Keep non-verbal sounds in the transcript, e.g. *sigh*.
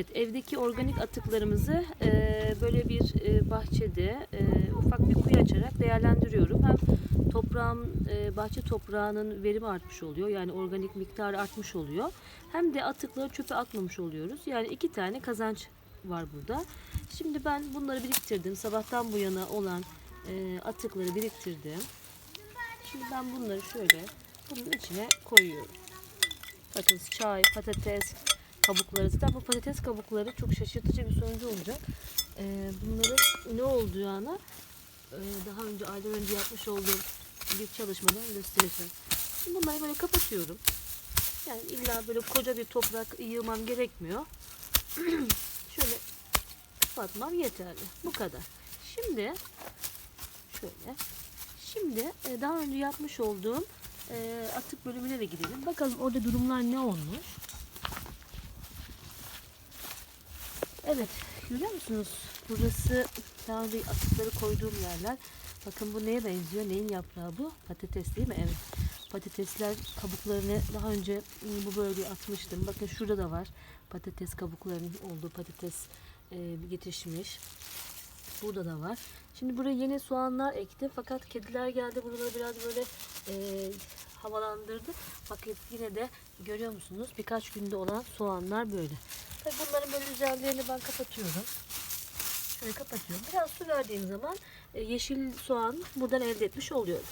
Evet, evdeki organik atıklarımızı e, böyle bir e, bahçede e, ufak bir kuyu açarak değerlendiriyorum. Hem toprağım, e, bahçe toprağının verimi artmış oluyor. Yani organik miktarı artmış oluyor. Hem de atıkları çöpe atmamış oluyoruz. Yani iki tane kazanç var burada. Şimdi ben bunları biriktirdim. Sabahtan bu yana olan e, atıkları biriktirdim. Şimdi ben bunları şöyle bunun içine koyuyorum. Bakın çay, patates kabukları. Zaten bu patates kabukları çok şaşırtıcı bir sonucu olacak. Ee, bunların ne olduğunu e, daha önce aylar önce yapmış olduğum bir çalışmadan göstereceğim. Şimdi bunları böyle kapatıyorum. Yani illa böyle koca bir toprak yığmam gerekmiyor. *clears throat* şöyle kapatmam yeterli. Bu kadar. Şimdi şöyle. Şimdi e, daha önce yapmış olduğum e, atık bölümüne de gidelim. Bakalım orada durumlar ne olmuş. Evet, görüyor musunuz? Burası daha önce atıkları koyduğum yerler. Bakın bu neye benziyor? Neyin yaprağı bu? Patates değil mi? Evet. Patatesler kabuklarını daha önce ım, bu bölgeye atmıştım. Bakın şurada da var. Patates kabuklarının olduğu patates e, yetişmiş. Burada da var. Şimdi buraya yeni soğanlar ektim. Fakat kediler geldi. Buraları biraz böyle e, havalandırdı. Bakın yine de görüyor musunuz? Birkaç günde olan soğanlar böyle. Tabii bunların böyle üzerlerini ben kapatıyorum. Şöyle kapatıyorum. Biraz su verdiğim zaman e, yeşil soğan buradan elde etmiş oluyorum.